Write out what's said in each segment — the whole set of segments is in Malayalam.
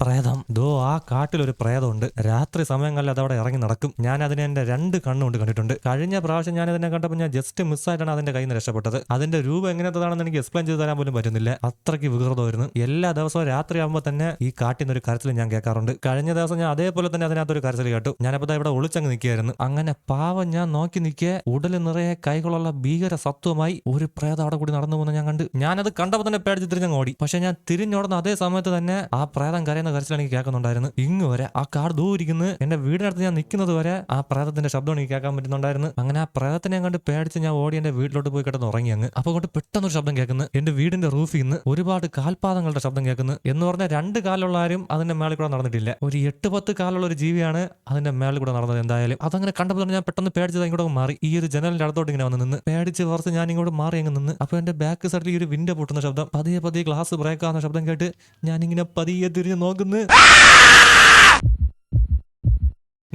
പ്രേതം. ദോ ആ കാട്ടിലൊരു പ്രേതമുണ്ട്. രാത്രി സമയങ്ങളിൽ അതവിടെ ഇറങ്ങി നടക്കും. ഞാൻ അതിനെ എന്റെ രണ്ട് കണ്ണുകൊണ്ട് കണ്ടിട്ടുണ്ട്. കഴിഞ്ഞ പ്രാവശ്യം ഞാൻ അതിനെ കണ്ടപ്പോൾ ഞാൻ ജസ്റ്റ് മിസ്സായിട്ടാണ് അതിന്റെ കയ്യിൽ നിന്ന് രക്ഷപ്പെട്ടത്. അതിന്റെ രൂപം എങ്ങനത്തതാണെന്ന് എനിക്ക് എക്സ്പ്ലെയിൻ ചെയ്ത് തരാൻ പോലും പറ്റുന്നില്ല. അത്രയ്ക്ക് വികൃതമായിരുന്നു. എല്ലാ ദിവസവും രാത്രി ആകുമ്പോൾ തന്നെ ഈ കാട്ടിൽ നിന്ന് ഒരു കരച്ചിൽ ഞാൻ കേൾക്കാറുണ്ട്. കഴിഞ്ഞ ദിവസം ഞാൻ അതേപോലെ തന്നെ അതിനകത്തൊരു കരച്ചിൽ കേട്ടു. ഞാനപ്പോൾ ഇവിടെ ഒളിച്ചങ്ങ് നിൽക്കുകയായിരുന്നു. അങ്ങനെ പാവം ഞാൻ നോക്കി നിൽക്കേ ഉടൽ നിറയെ കൈകളുള്ള ഭീകര സത്വമായി ഒരു പ്രേതം അവിടെ കൂടി നടന്നു പോകുന്ന ഞാൻ കണ്ടു. ഞാനത് കണ്ടപ്പോൾ തന്നെ പേടിച്ച് തിരിഞ്ഞങ്ങ് ഓടി. പക്ഷെ ഞാൻ തിരിഞ്ഞോടുന്ന അതേ സമയത്ത് തന്നെ ആ പ്രേതം കരയുന്ന കരച്ചിൽ എനിക്ക് കേൾക്കുന്നുണ്ടായിരുന്നു. ഇങ്ങ് വരെ ആ കാർ ദൂരിക്കുന്നു എന്റെ വീടിനടുത്ത് ഞാൻ നിൽക്കുന്നത് വരെ ആ പ്രേതത്തിന്റെ ശബ്ദം എനിക്ക് കേൾക്കാൻ പറ്റുന്നുണ്ടായിരുന്നു. അങ്ങനെ ആ പ്രേതത്തിനെ കണ്ട് പേടിച്ച് ഞാൻ ഓടി എന്റെ വീട്ടിലോട്ട് പോയി കിടന്ന് ഉറങ്ങി അങ്ങ്. അപ്പൊ കൊണ്ട് പെട്ടെന്നൊരു ശബ്ദം കേൾക്കുന്നു. എന്റെ വീടിന്റെ റൂഫിൽ നിന്ന് ഒരുപാട് കാൽപാദങ്ങളുടെ ശബ്ദം കേൾക്കുന്നു. എന്ന് പറഞ്ഞാൽ രണ്ട് കാലുള്ള ആരും അതിന്റെ മേളിൽ കൂടെ നടന്നിട്ടില്ല. ഒരു എട്ട് പത്ത് കാലുള്ള ഒരു ജീവിയാണ് അതിന്റെ മേളിൽ കൂടെ നടന്നത് എന്തായാലും. അതങ്ങനെ കണ്ടപ്പോൾ ഞാൻ പെട്ടെന്ന് പേടിച്ചത് ഇങ്ങോട്ട് മാറി. ഈ ഒരു ജനലിന്റെ അടുത്തോട്ട് ഇങ്ങനെ വന്ന് നിന്ന് പേടിച്ച് കുറച്ച് ഞാൻ ഇങ്ങോട്ട് മാറി അങ്ങ് നിന്ന്. അപ്പൊ എന്റെ ബാക്ക് സൈഡിൽ ഈ ഒരു വിൻഡോ പൊട്ടുന്ന ശബ്ദം പതിയെ പതിയെ ഗ്ലാസ് ബ്രേക്ക് ആവുന്ന ശബ്ദം കേട്ട് ഞാനിങ്ങനെ പതിയെ തിരിഞ്ഞ് നോക്കുന്നു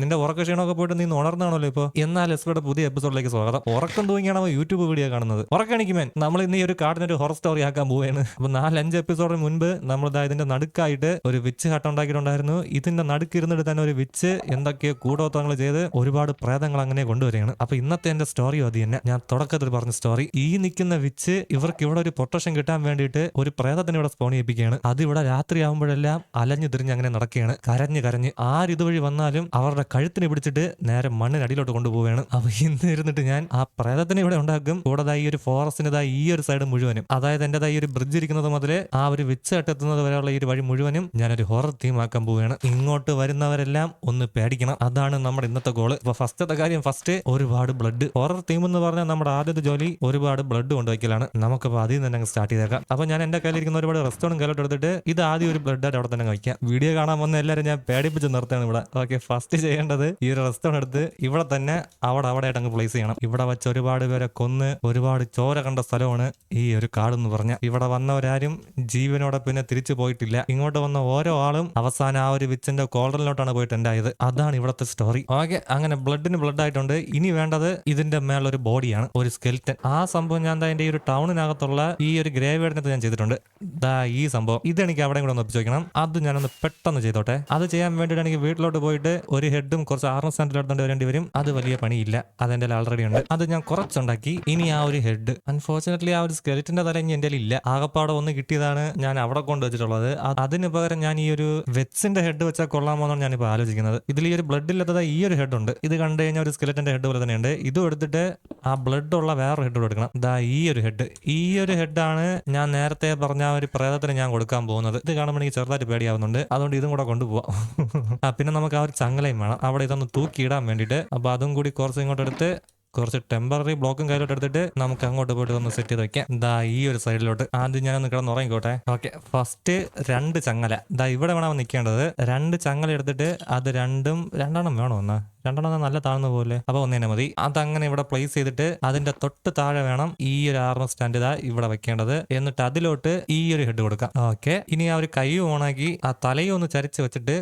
നിന്റെ ഉറക്ക ക്ഷീണമൊക്കെ പോയിട്ട് നീ ഉണർന്നാണല്ലോ ഇപ്പോൾ എന്നാൽ എസ്പയുടെ പുതിയ എപ്പിസോഡിലേക്ക് സ്വാഗതം. ഉറക്കം തൂങ്ങിയാണ് അവൻ യൂട്യൂബ് വീഡിയോ കാണുന്നത്. ഉറക്കണിക്കുമേൻ നമ്മൾ ഇന്ന് ഈ ഒരു കാട്ടിന് ഒരു ഹൊറർ സ്റ്റോറി ആക്കാൻ പോവുകയാണ് അപ്പൊ നാലഞ്ച് എപ്പിസോഡിന് മുൻപ് നമ്മൾ ഇതാ ഇതിന്റെ നടുക്കായിട്ട് ഒരു വിച്ച് ഹട്ട് ഉണ്ടാക്കിയിട്ടുണ്ടായിരുന്നു. ഇതിന്റെ നടുക്കിരുന്നിട്ട് തന്നെ ഒരു വിച്ച് എന്തൊക്കെയോ കൂടോത്തങ്ങൾ ചെയ്ത് ഒരുപാട് പ്രേതങ്ങൾ അങ്ങനെ കൊണ്ടുവരികയാണ്. അപ്പൊ ഇന്നത്തെ എന്റെ സ്റ്റോറി അത് തന്നെ. ഞാൻ തുടക്കത്തിൽ പറഞ്ഞ സ്റ്റോറി ഈ നിൽക്കുന്ന വിച്ച് ഇവർക്ക് ഇവിടെ ഒരു പ്രൊട്ടക്ഷൻ കിട്ടാൻ വേണ്ടിയിട്ട് ഒരു പ്രേതത്തിന് ഇവിടെ സ്പോൺ ചെയ്യിപ്പിക്കുകയാണ്. അത് ഇവിടെ രാത്രി ആകുമ്പോഴെല്ലാം അലഞ്ഞു തിരിഞ്ഞ് അങ്ങനെ നടക്കുകയാണ്. കരഞ്ഞ് കരഞ്ഞ് ആരിതുവഴി വന്നാലും അവരുടെ കഴുത്തിന് പിടിച്ചിട്ട് നേരെ മണ്ണിനടിയിലോട്ട് കൊണ്ടുപോവുകയാണ്. അപ്പൊ ഇന്ന് ഇരുന്നിട്ട് ഞാൻ ആ പ്രേതത്തിനെ ഇവിടെ ഉണ്ടാക്കും. കൂടാതെ ഈ ഒരു ഫോറസ്റ്റിന്റെതായ ഈ ഒരു സൈഡ് മുഴുവനും. അതായത് എന്റേതായ ഒരു ബ്രിഡ്ജ് ഇരിക്കുന്നത് മുതൽ ആ ഒരു വിച്ച് അട്ടെത്തുന്നത് വരെയുള്ള ഈ ഒരു വഴി മുഴുവനും ഞാനൊരു ഹൊറർ തീം ആക്കാൻ പോവുകയാണ്. ഇങ്ങോട്ട് വരുന്നവരെല്ലാം ഒന്ന് പേടിക്കണം. അതാണ് നമ്മുടെ ഇന്നത്തെ ഗോൾ അപ്പൊ ഫസ്റ്റത്തെ കാര്യം ഫസ്റ്റ് ഒരുപാട് ബ്ലഡ് ഹൊറർ തീം എന്ന് പറഞ്ഞാൽ നമ്മുടെ ആദ്യത്തെ ജോലി ഒരുപാട് ബ്ലഡ് കൊണ്ടുവയ്ക്കലാണ്. നമുക്കപ്പോൾ അതിൽ നിന്ന് സ്റ്റാർട്ട് ചെയ്തേക്കാം. അപ്പൊ ഞാൻ എന്റെ കയ്യിൽ ഇരിക്കുന്ന ഒരുപാട് റെസ്റ്റോറന്റ് കയ്യിലോട്ട് എടുത്തിട്ട് ഇത് ആദ്യം ഒരു ബ്ലഡ് ആയിട്ട് അവിടെ തന്നെ കഴിക്കാം. വീഡിയോ കാണാൻ വന്ന എല്ലാവരും ഞാൻ പേടിപ്പിച്ച് നിർത്തുകയാണ് ഇവിടെ. ഓക്കെ ഫസ്റ്റ് ചെയ്യേണ്ടത് ഈ ഒരു റെസ്റ്റോറന്റ് എടുത്ത് ഇവിടെ തന്നെ അവിടെ അവിടെ അങ്ങ് പ്ലേസ് ചെയ്യണം. ഇവിടെ വെച്ച് ഒരുപാട് പേരെ കൊന്ന് ഒരുപാട് ചോര കണ്ട സ്ഥലമാണ് ഈ ഒരു കാട് എന്ന് പറഞ്ഞ ഇവിടെ വന്നവരാരും ജീവനോടെ പിന്നെ തിരിച്ചു പോയിട്ടില്ല. ഇങ്ങോട്ട് വന്ന ഓരോ ആളും അവസാനം ആ ഒരു വിച്ചിന്റെ കോളറിലോട്ടാണ് പോയിട്ട് ഉണ്ടായത്. അതാണ് ഇവിടുത്തെ സ്റ്റോറി ഓക്കെ അങ്ങനെ ബ്ലഡിന് ബ്ലഡ് ആയിട്ടുണ്ട്. ഇനി വേണ്ടത് ഇതിന്റെ മേളൊരു ബോഡിയാണ് ഒരു സ്കെൽറ്റൻ ആ സംഭവം ഞാൻ എന്റെ ഈ ഒരു ടൗണിനകത്തുള്ള ഈ ഒരു ഗ്രേവേഡിനകത്ത് ഞാൻ ചെയ്തിട്ടുണ്ട്. ദാ ഈ സംഭവം. ഇതെനിക്ക് അവിടെ കൂടെ ഒന്ന് ഒപ്പിച്ചോക്കണം അത് ഞാനൊന്ന് പെട്ടെന്ന് ചെയ്തോട്ടെ. അത് ചെയ്യാൻ വേണ്ടിയിട്ട് എനിക്ക് വീട്ടിലോട്ട് പോയിട്ട് ഒരു ഹെഡും കുറച്ച് ആറ് സ്റ്റാൻഡിൽ എടുത്തോണ്ട് വരേണ്ടി വരും. അത് വലിയ പണിയില്ല. അതെന്റെ ആൾറെഡി ഉണ്ട്. അത് ഞാൻ കുറച്ചുണ്ടാക്കി. ഇനി ആ ഒരു ഹെഡ് അൺഫോർച്ചുനേറ്റ്ലി ആ ഒരു സ്കെലറ്റിന്റെ തല ഇനി എന്റെ ഇല്ല. ആകപ്പാടെ ഒന്ന് കിട്ടിയതാണ് ഞാൻ അവിടെ കൊണ്ടുവച്ചിട്ടുള്ളത് വെച്ചിട്ടുള്ളത്. അതിന് പകരം ഞാൻ ഈ ഒരു വെറ്റ്സിന്റെ ഹെഡ് വെച്ചാൽ കൊള്ളാമോന്നാണ് ഞാനിപ്പോൾ ആലോചിക്കുന്നത്. ഇതിൽ ഈ ഒരു ബ്ലഡ് ഇല്ലാത്തത് ഈ ഒരു ഹെഡ് ഉണ്ട്. ഇത് കണ്ടു കഴിഞ്ഞാൽ ഒരു സ്കെലറ്റിന്റെ ഹെഡ് പോലെ തന്നെയുണ്ട്. ഇതും എടുത്തിട്ട് ആ ബ്ലഡ് ഉള്ള വേറൊരു ഹെഡ് കൊടുക്കണം ദാ ഈ ഒരു ഹെഡ് ഈ ഒരു ഹെഡ് ആണ് ഞാൻ നേരത്തെ പറഞ്ഞ ഒരു പ്രേതത്തിന് ഞാൻ കൊടുക്കാൻ പോകുന്നത്. ഇത് കാണുമ്പോൾ എനിക്ക് ചെറുതായിട്ട് പേടിയാവുന്നുണ്ട്. അതുകൊണ്ട് ഇതും കൂടെ കൊണ്ടുപോവാം. പിന്നെ നമുക്ക് ആ ഒരു ചങ്ങലയും വേണം. അവിടെ ഇതൊന്ന് തൂക്കിയിടാൻ വേണ്ടിയിട്ട്. അപ്പോൾ അതും കൂടി കുറച്ച് ഇങ്ങോട്ട് എടുത്ത് കുറച്ച് ടെമ്പററി ബ്ലോക്കും കയ്യിലോട്ട് എടുത്തിട്ട് നമുക്ക് അങ്ങോട്ട് പോയിട്ട് ഒന്ന് സെറ്റ് ചെയ്ത് വെക്കാം. ദാ ഈ ഒരു സൈഡിലോട്ട് ആദ്യം ഞാനൊന്ന് കിടന്ന് ഉറങ്ങിക്കോട്ടെ. ഓക്കെ ഫസ്റ്റ് രണ്ട് ചങ്ങല. ദാ ഇവിടെ വേണം നിൽക്കേണ്ടത് രണ്ട് ചങ്ങല എടുത്തിട്ട് അത് രണ്ടും രണ്ടെണ്ണം വേണോ എന്നാ രണ്ടെണ്ണം നല്ല താഴ്ന്നു പോലെ. അപ്പൊ ഒന്നേനെ മതി. അതങ്ങനെ ഇവിടെ പ്ലേസ് ചെയ്തിട്ട് അതിന്റെ തൊട്ട് താഴെ വേണം ഈ ഒരു ആർമ സ്റ്റാൻഡ് ഇതാ ഇവിടെ വെക്കേണ്ടത്. എന്നിട്ട് അതിലോട്ട് ഈ ഒരു ഹെഡ് കൊടുക്കാം. ഓക്കെ ഇനി ആ ഒരു കൈ ഓണാക്കി ആ തലയും ഒന്ന് ചരിച്ച് വെച്ചിട്ട്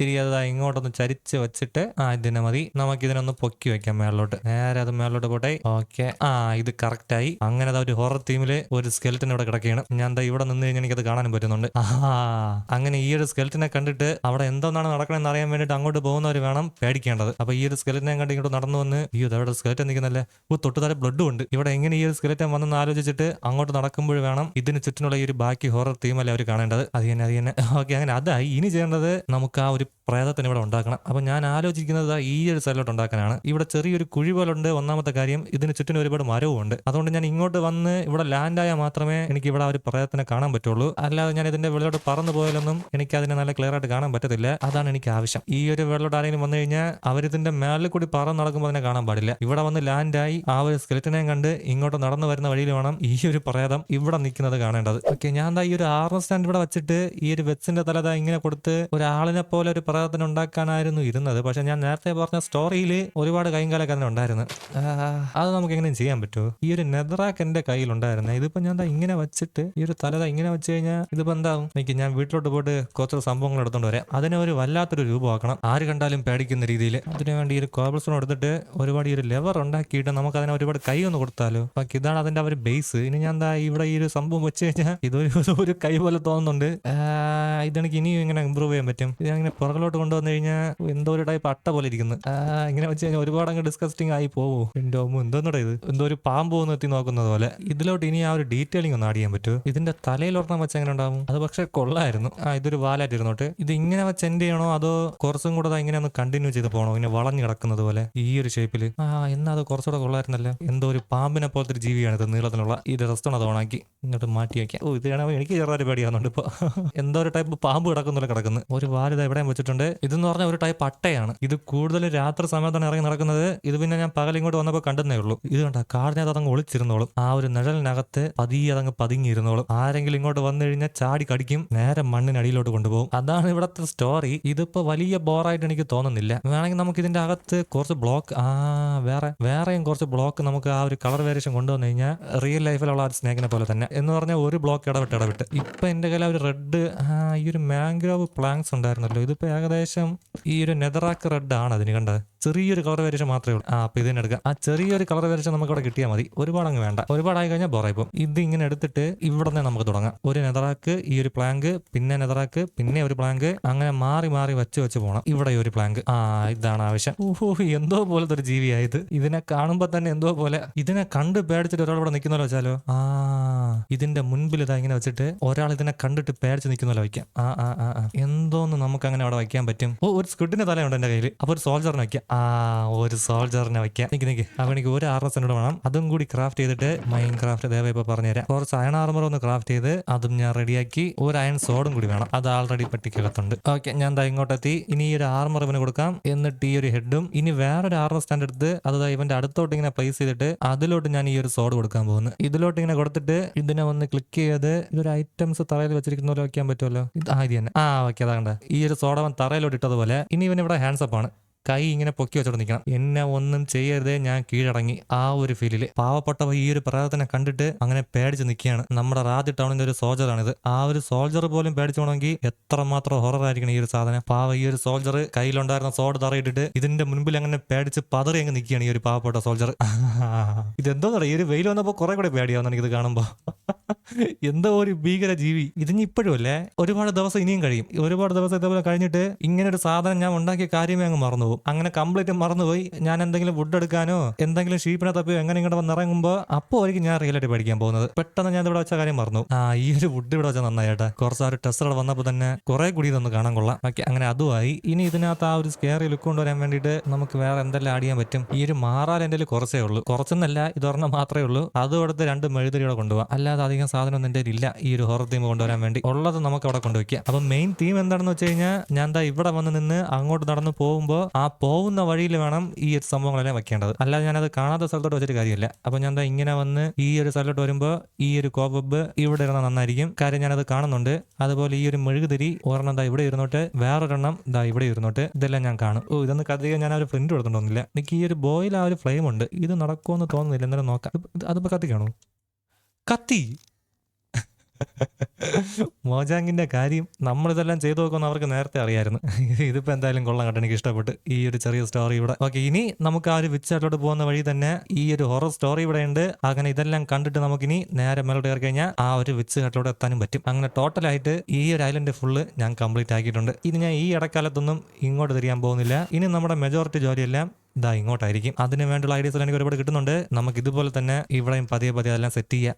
ഇത്തിരി അത് ഇങ്ങോട്ടൊന്ന് ചരിച്ച് വെച്ചിട്ട് ആ ഇതിനെ മതി. നമുക്ക് ഇതിനൊന്ന് പൊക്കി വെക്കാം മേളിലോട്ട്. നേരെ അത് മേളിലോട്ട് പോട്ടെ. ഓക്കെ. ആ ഇത് കറക്റ്റ് ആയി. അങ്ങനെ ഒരു ഹൊറർ തീമിൽ ഒരു സ്കെൽറ്റൻ ഇവിടെ കിടക്കുകയാണ്. ഞാൻ ഇവിടെ നിന്ന് കഴിഞ്ഞാൽ എനിക്കത് കാണാനും പറ്റുന്നുണ്ട്. ആ അങ്ങനെ ഈ ഒരു സ്കെൽറ്റിനെ കണ്ടിട്ട് അവിടെ എന്താണ് നടക്കണമെന്ന് അറിയാൻ വേണ്ടിയിട്ട് അങ്ങോട്ട് പോകുന്നവർ വേണം പേടിക്കേണ്ടത്. അപ്പൊ ഈ ഒരു സ്കെൽറ്റിനെ കണ്ട് ഇങ്ങോട്ട് നടന്നു വന്ന് അയ്യോ അവിടെ സ്കെൽറ്റൻ നിൽക്കുന്നല്ലേ ഓ തൊട്ട് താഴെ ബ്ലഡും ഉണ്ട്. ഇവിടെ എങ്ങനെ ഈ ഒരു സ്കെൽറ്റൻ വന്നെന്ന് ആലോചിച്ചിട്ട് അങ്ങോട്ട് നടക്കുമ്പോൾ വേണം ഇതിന് ചുറ്റിനുള്ള ഈ ഒരു ബാക്കി ഹൊറർ തീമല്ലേ അവർ കാണേണ്ടത്. അത് തന്നെ അത് തന്നെ. ഓക്കെ അങ്ങനെ അതായി. ഇനി ചെയ്യേണ്ടത് നമുക്ക് ആ ഒരു പ്രേതത്തിന് ഇവിടെ ഉണ്ടാക്കണം. അപ്പോൾ ഞാൻ ആലോചിക്കുന്നത് ഈ ഒരു സ്ഥലത്തോട്ട് ഉണ്ടാക്കാനാണ്. ഇവിടെ ചെറിയൊരു കുഴി പോലെ ഉണ്ട് ഒന്നാമത്തെ കാര്യം ഇതിന് ചുറ്റിനും ഒരുപാട് മരവും ഉണ്ട്. അതുകൊണ്ട് ഞാൻ ഇങ്ങോട്ട് വന്ന് ഇവിടെ ലാൻഡ് മാത്രമേ എനിക്ക് ഇവിടെ ഒരു പ്രേതത്തിനെ കാണാൻ പറ്റുള്ളൂ. അല്ലാതെ ഞാൻ ഇതിന്റെ വെള്ളോട്ട് പറന്നു പോയാലൊന്നും എനിക്ക് അതിനെ നല്ല ക്ലിയർ ആയിട്ട് കാണാൻ പറ്റത്തില്ല. അതാണ് എനിക്ക് ആവശ്യം. ഈ ഒരു വെള്ളോട്ട് ആരെങ്കിലും വന്നു കഴിഞ്ഞാൽ അവരിതിന്റെ മേളിൽ കൂടി പറന്ന് നടക്കുമ്പോൾ അതിനെ കാണാൻ പാടില്ല. ഇവിടെ വന്ന് ലാൻഡായി ആ ഒരു സ്കെലറ്റിനെയും കണ്ട് ഇങ്ങോട്ട് നടന്നു വരുന്ന വഴിയിൽ വേണം ഈ ഒരു പ്രേതം ഇവിടെ നിൽക്കുന്നത് കാണേണ്ടത്. ഓക്കെ ഞാൻ എന്താ ഈ ഒരു ആർമ സ്റ്റാൻഡ് ഇവിടെ വെച്ചിട്ട് ഈ ഒരു വെച്ചിന്റെ തലത ഇങ്ങനെ കൊടുത്ത് ഒരാളിനെ പോലെ പ്രകടനം ഉണ്ടാക്കാനായിരുന്നു ഇരുന്നത്. പക്ഷെ ഞാൻ നേരത്തെ പറഞ്ഞ സ്റ്റോറിയിൽ ഒരുപാട് കൈകാലൊക്കെ അതിന് ഉണ്ടായിരുന്നു അത് നമുക്ക് എങ്ങനെയും ചെയ്യാൻ പറ്റുമോ? ഈ ഒരു നെതറാക്ക് എന്റെ കയ്യിൽ കയ്യിലുണ്ടായിരുന്നു. ഇതിപ്പോ ഞാൻ ഇങ്ങനെ വെച്ചിട്ട് ഈ ഒരു തലത ഇങ്ങനെ വെച്ച് കഴിഞ്ഞാൽ ഇതിപ്പോ എന്താവും? എനിക്ക് ഞാൻ വീട്ടിലോട്ട് പോയിട്ട് കുറച്ച് സംഭവങ്ങൾ എടുത്തോണ്ട് വരാം. അതിനെ ഒരു വല്ലാത്തൊരു രൂപമാക്കണം. ആര് കണ്ടാലും പേടിക്കുന്ന രീതിയിൽ അതിനു വേണ്ടി ഈ ഒരു കോബിൾ എടുത്തിട്ട് ഒരുപാട് ഈ ഒരു ലെവർ ഉണ്ടാക്കിയിട്ട് നമുക്ക് അതിനെ ഒരുപാട് കൈ ഒന്ന് കൊടുത്താലോ? ബാക്കി ഇതാണ് അതിന്റെ ഒരു ബേസ് ഇനി ഞാൻ എന്താ ഇവിടെ ഈ ഒരു സംഭവം വെച്ച് കഴിഞ്ഞാൽ ഇതൊരു ഒരു കൈ പോലെ തോന്നുന്നുണ്ട്. ഇതെനിക്ക് ഇനിയും ഇങ്ങനെ ഇമ്പ്രൂവ് ചെയ്യാൻ പറ്റും. ഇത് ഇങ്ങനെ പുറകിലോട്ട് കൊണ്ടുവന്നു കഴിഞ്ഞാൽ എന്തോ ഒരു ടൈപ്പ് അട്ട പോലെ ഇരിക്കുന്നു. ഇങ്ങനെ വെച്ച് കഴിഞ്ഞാൽ ഒരുപാട് അങ്ങ് ഡിസ്കസ്റ്റിംഗ് ആയി എന്റെ ഒമ്മ എന്തോന്നടാ ഇത്? എന്തോ ഒരു പാമ്പ് ഒന്ന് എത്തി നോക്കുന്നത് പോലെ. ഇതിലോട്ട് ഇനി ആ ഒരു ഡീറ്റെയിലിംഗ് ഒന്ന് ആഡ് ചെയ്യാൻ പറ്റുമോ ഇതിന്റെ തലയിൽ ഒരെണ്ണം വെച്ച് എങ്ങനെ ഉണ്ടാവും? അത് പക്ഷെ കൊള്ളായിരുന്നു. ആ ഇതൊരു വാലായിട്ടിരുന്നോട്ട് ഇത് ഇങ്ങനെ വെച്ച് എൻഡ് ചെയ്യണോ? അതോ കുറച്ചും കൂടെ ഇങ്ങനെ ഒന്ന് കണ്ടിന്യൂ ചെയ്ത് പോകണോ ഇങ്ങനെ വളഞ്ഞു കിടക്കുന്നത് പോലെ ഈ ഒരു ഷേപ്പിൽ ആ എന്നാ അത് കുറച്ചുകൂടെ കൊള്ളായിരുന്നല്ലോ. എന്തോ ഒരു പാമ്പിനെ പോലത്തെ ഒരു ജീവിയാണ് ഇത് നീളത്തിലുള്ള. ഈ റെസ്റ്റോൺ അത് ഓണാക്കി ഇങ്ങോട്ട് മാറ്റി വയ്ക്കാം ഓ ഇത് എനിക്ക് ചെറുതായിട്ട് പേടിയാകുന്നുണ്ട് ഇപ്പൊ. എന്തോ ഒരു ടൈപ്പ് പാമ്പ് കിടക്കുന്നില്ല കിടക്കുന്നു. ഒരു വാലിത എവിടെയും വെച്ചിട്ടുണ്ട്. ഇതെന്ന് പറഞ്ഞ ഒരു ടൈപ്പ് അട്ടയാണ് ഇത് കൂടുതൽ രാത്രി സമയത്താണ് ഇറങ്ങി നടക്കുന്നത്. ഇത് പിന്നെ ഞാൻ പകൽ ഇങ്ങോട്ട് വന്നപ്പോൾ കണ്ടെന്നേ ഉള്ളൂ. ഇത് കണ്ട കാടിനകത്ത് അതങ്ങ് ഒളിച്ചിരുന്നോളും. ആ ഒരു നിഴലിനകത്ത് പതിയെ അതങ്ങ് പതുങ്ങിയിരുന്നോളും. ആരെങ്കിലും ഇങ്ങോട്ട് വന്നു കഴിഞ്ഞാൽ ചാടി കടിക്കും. നേരെ മണ്ണിനടിയിലോട്ട് കൊണ്ടുപോകും. അതാണ് ഇവിടത്തെ സ്റ്റോറി ഇതിപ്പോ വലിയ ബോറായിട്ട് എനിക്ക് തോന്നുന്നില്ല. വേണമെങ്കിൽ നമുക്ക് ഇതിന്റെ അകത്ത് കുറച്ച് ബ്ലോക്ക് ആ വേറെ വേറെയും കുറച്ച് ബ്ലോക്ക് നമുക്ക് ആ ഒരു കളർ വേരിയേഷൻ കൊണ്ടുവന്നു കഴിഞ്ഞാൽ റിയൽ ലൈഫിലുള്ള ആ സ്നേഹിനെ പോലെ തന്നെ. എന്ന് പറഞ്ഞാൽ ഒരു ബ്ലോക്ക് ഇടവിട്ട് ഇടവിട്ട്. ഇപ്പൊ എന്റെ കയ്യിൽ ഒരു റെഡ് ഈ ഒരു മാംഗ്രോവ് പ്ലാങ്സ് ഉണ്ടായിരുന്നല്ലോ. ഇതിപ്പോ ഏകദേശം ഈ ഒരു നെതറാക്ക് റെഡ് ആണ് അതിന് കണ്ടത്. ചെറിയൊരു കളർ വേരിയേഷൻ മാത്രമേ ഉള്ളൂ. ആ അപ്പൊ ഇതിനെടുക്കാം ആ ചെറിയൊരു കളർ വേരിയേഷൻ നമുക്ക് അവിടെ കിട്ടിയാൽ മതി. ഒരുപാട് അങ്ങ് വേണ്ട. ഒരുപാടായി കഴിഞ്ഞാൽ ബോറായി പോകും. ഇത് ഇങ്ങനെ എടുത്തിട്ട് ഇവിടെ നമുക്ക് തുടങ്ങാം. ഒരു നെതറാക്ക് ഈ ഒരു പ്ലാങ്ക് പിന്നെ നെതറാക്ക് പിന്നെ ഒരു പ്ലാങ്ക് അങ്ങനെ മാറി മാറി വെച്ച് വെച്ച് പോകണം ഇവിടെ ഒരു പ്ലാങ്ക് ആ ഇതാണ് ആവശ്യം. ഓഹോ എന്തോ പോലത്തെ ഒരു ജീവിയായത് ഇതിനെ കാണുമ്പോൾ തന്നെ എന്തോ പോലെ. ഇതിനെ കണ്ട് പേടിച്ചിട്ട് ഒരാൾ ഇവിടെ നിൽക്കുന്നല്ലോ വെച്ചാലോ? ആ ഇതിന്റെ മുൻപിൽ ഇതാ ഇങ്ങനെ വെച്ചിട്ട് ഒരാൾ ഇതിനെ കണ്ടിട്ട് പേടിച്ച് നിൽക്കുന്നല്ലോ വയ്ക്കാം. ആ ആ ആ. എന്തോന്ന് നമുക്ക് അങ്ങനെ അവിടെ വയ്ക്കാൻ പറ്റും? ഓ ഒരു സ്കുഡിന്റെ തലയുണ്ട് എന്റെ കയ്യിൽ അപ്പൊ ഒരു സോൾജറിനെ വയ്ക്കാം. ആ ഒരു സോൾജറിനെ വയ്ക്കാം. നിക്ക് നിക്ക്. അപ്പൊ എനിക്ക് ഒരു ആറ് സെന്റ് വേണം. അതും കൂടി ക്രാഫ്റ്റ് ചെയ്തിട്ട് മൈൻ ക്രാഫ്റ്റ് ദേവ ഇപ്പൊ പറഞ്ഞുതരാം. കുറച്ച് അയൺ ആർമർ ഒന്ന് ക്രാഫ്റ്റ് ചെയ്ത് അതും ഞാൻ റെഡിയാക്കി ഒരു അയൺ സോഡും കൂടി വേണം. അത് ആൾറെഡി പെട്ടിക്കകത്തുണ്ട്. ഓക്കെ ഞാൻ ദാ ഇങ്ങോട്ടെത്തി. ഇനി ഈ ഒരു ആർമർ ഇവന് കൊടുക്കാം. എന്നിട്ട് ഈ ഒരു ഹെഡും ഇനി വേറൊരു ആർമർ സ്റ്റാൻഡ് എടുത്ത് അത് ഇവന്റെ അടുത്തോട്ട് ഇങ്ങനെ പ്ലേസ് ചെയ്തിട്ട് അതിലോട്ട് ഞാൻ ഈ ഒരു സോഡ് കൊടുക്കാൻ പോകുന്നു. ഇതിലോട്ട് ഇങ്ങനെ കൊടുത്തിട്ട് ഇതിനെ ഒന്ന് ക്ലിക്ക് ചെയ്ത് ഇതൊരു ഐറ്റംസ് തറയിൽ വെച്ചിരിക്കുന്ന പോലെ വെക്കാൻ പറ്റുമല്ലോ? ഇത് ആ ഇത് തന്നെ. ആ ഓക്കെ അതാ ഈ ഒരു സോഡവൻ തറയിലോട്ട് ഇട്ടതുപോലെ. ഇനി ഇവൻ ഇവിടെ ഹാൻഡ്സ് അപ്പ് ആണ്. കൈ ഇങ്ങനെ പൊക്കി വെച്ചോണ്ട് നിൽക്കണം എന്നെ ഒന്നും ചെയ്യരുതേ ഞാൻ കീഴടങ്ങി. ആ ഒരു ഫീലിൽ പാവപ്പെട്ടവ ഈ ഒരു പ്രേതത്തിനെ കണ്ടിട്ട് അങ്ങനെ പേടിച്ച് നിൽക്കുകയാണ് നമ്മുടെ റാദി ടൗണിന്റെ ഒരു സോൾജറാണിത്. ആ ഒരു സോൾജർ പോലും പേടിച്ചു പോകണമെങ്കിൽ എത്രമാത്രം ഹൊറർ ആയിരിക്കണം ഈ ഒരു സാധനം. പാവ ഈ ഒരു സോൾജർ കയ്യിലുണ്ടായിരുന്ന സോഡ് തറയിട്ടിട്ട് ഇതിന്റെ മുൻപിൽ അങ്ങനെ പേടിച്ച് പതറി അങ്ങ് നിൽക്കുകയാണ് ഈ ഒരു പാവപ്പെട്ട സോൾജർ ഇതെന്തോ ഈ ഒരു വെയിൽ വന്നപ്പോൾ കുറെ കൂടെ പേടിയാവുന്ന എനിക്കിത് കാണുമ്പോ. എന്തോ ഒരു ഭീകര ജീവി ഇതിന് ഇപ്പോഴും അല്ലേ? ഒരുപാട് ദിവസം ഇനിയും കഴിയും. ഒരുപാട് ദിവസം ഇതേപോലെ കഴിഞ്ഞിട്ട് ഇങ്ങനെ ഒരു സാധനം ഞാൻ ഉണ്ടാക്കിയ കാര്യമേ അങ്ങ് മറന്നുപോകും. അങ്ങനെ കംപ്ലീറ്റ് മറന്നുപോയി. ഞാൻ എന്തെങ്കിലും വുഡ് എടുക്കാനോ എന്തെങ്കിലും ഷീപ്പിനെ തപ്പിയോ എങ്ങനെ ഇങ്ങോട്ട് വന്ന് അപ്പോൾ ആയിരിക്കും ഞാൻ റിയൽ ആയിട്ട് പഠിക്കാൻ പോകുന്നത്. പെട്ടെന്ന് ഞാൻ ഇവിടെ വെച്ച കാര്യം മറന്നു. ആ ഈ ഒരു വുഡ് ഇവിടെ വെച്ചാൽ നന്നായിട്ട് കുറച്ച് ആ ഒരു ടെസ്റ്റർ വന്നപ്പോൾ തന്നെ കുറെ കൂടി ഇതൊന്ന് കാണാൻ കൊള്ളാം. ഓക്കെ അങ്ങനെ അതുമായി. ഇനി ഇതിനകത്ത് ആ ഒരു സ്കെയറി ലുക്ക് കൊണ്ടുവരാൻ വേണ്ടിയിട്ട് നമുക്ക് വേറെ എന്തെല്ലാം ആഡ് ചെയ്യാൻ പറ്റും? ഈ ഒരു മാറാൽ കയ്യിൽ കുറച്ചേ ഉള്ളൂ. കുറച്ചെന്നല്ല ഇതൊരെണ്ണം മാത്രമേ ഉള്ളൂ. അതും അടുത്ത് രണ്ട് മെഴുതിരിയുടെ കൊണ്ടുപോകാം അല്ലാതെ അധികം സാധനം ഒന്നും എന്റെ ഇല്ല ഈ ഒരു ഹൊറർ തീം കൊണ്ടുവരാൻ വേണ്ടി. ഉള്ളത് നമുക്ക് അവിടെ കൊണ്ടുവയ്ക്കാം അപ്പൊ മെയിൻ തീം എന്താണെന്ന് വെച്ച് കഴിഞ്ഞാൽ ഞാൻ ദാ ഇവിടെ വന്ന് നിന്ന് അങ്ങോട്ട് നടന്നു പോകുമ്പോൾ ആ പോകുന്ന വഴിയിൽ വേണം ഈ ഒരു സംഭവങ്ങളെല്ലാം വെക്കേണ്ടത്. അല്ലാതെ ഞാനത് കാണാത്ത സ്ഥലത്തോട്ട് വെച്ചിട്ട് കാര്യമില്ല. അപ്പൊ ഞാൻ ദാ ഇങ്ങനെ വന്ന് ഈ ഒരു സ്ഥലത്തോട്ട് വരുമ്പോൾ ഈ ഒരു കോപ്പ് ഇവിടെ ഇരുന്ന നന്നായിരിക്കും. കാര്യം ഞാനത് കാണുന്നുണ്ട്. അതുപോലെ ഈ ഒരു മെഴുകുതിരി ഒരെണ്ണം ദാ ഇവിടെ ഇരുന്നോട്ട് വേറൊരെണ്ണം ദാ ഇവിടെ ഇരുന്നോട്ട് ഇതെല്ലാം ഞാൻ കാണും. ഓ ഇതൊന്നും കത്തിക്കാൻ ഞാൻ ഒരു പ്രിന്റ് കൊടുത്തിട്ടൊന്നുമില്ല. എനിക്ക് ഈ ഒരു ബോയിൽ ആ ഒരു ഫ്ലെയിം ഉണ്ട്. ഇത് നടക്കുമെന്ന് തോന്നുന്നില്ല. എന്നാലും നോക്കാം. അതിപ്പോ കത്തിക്കാണോ? കത്തി! മോജാങ്ങിന്റെ കാര്യം നമ്മളിതെല്ലാം ചെയ്തു നോക്കുമെന്ന് അവർക്ക് നേരത്തെ അറിയായിരുന്നു. ഇതിപ്പോ എന്തായാലും കൊള്ളാം കേട്ടോ എനിക്ക് ഇഷ്ടപ്പെട്ടു. ഈ ഒരു ചെറിയ സ്റ്റോറി ഇവിടെ. ഓക്കെ ഇനി നമുക്ക് ആ ഒരു വിച്ചാട്ടിലോട്ട് പോകുന്ന വഴി തന്നെ ഈ ഒരു ഹൊറർ സ്റ്റോറി ഇവിടെ ഉണ്ട്. അങ്ങനെ ഇതെല്ലാം കണ്ടിട്ട് നമുക്കിനി നേരെ മേലോട്ട് കയറി കഴിഞ്ഞാൽ ആ ഒരു വിച്ച് കാട്ടിലൂടെ എത്താനും പറ്റും. അങ്ങനെ ടോട്ടലായിട്ട് ഈ ഒരു ഐലൻഡ് ഫുള്ള് ഞാൻ കംപ്ലീറ്റ് ആക്കിയിട്ടുണ്ട്. ഇനി ഞാൻ ഈ ഇടക്കാലത്തൊന്നും ഇങ്ങോട്ട് തിരിയാൻ പോകുന്നില്ല. ഇനി നമ്മുടെ മെജോറിറ്റി ജോലിയെല്ലാം ഇതാ ഇങ്ങോട്ടായിരിക്കും. അതിന് വേണ്ടിയുള്ള ഐഡിയസ് എനിക്ക് ഒരുപാട് കിട്ടുന്നുണ്ട്. നമുക്ക് ഇതുപോലെ തന്നെ ഇവിടെയും പതിയെ പതിയെ അതെല്ലാം സെറ്റ് ചെയ്യാം.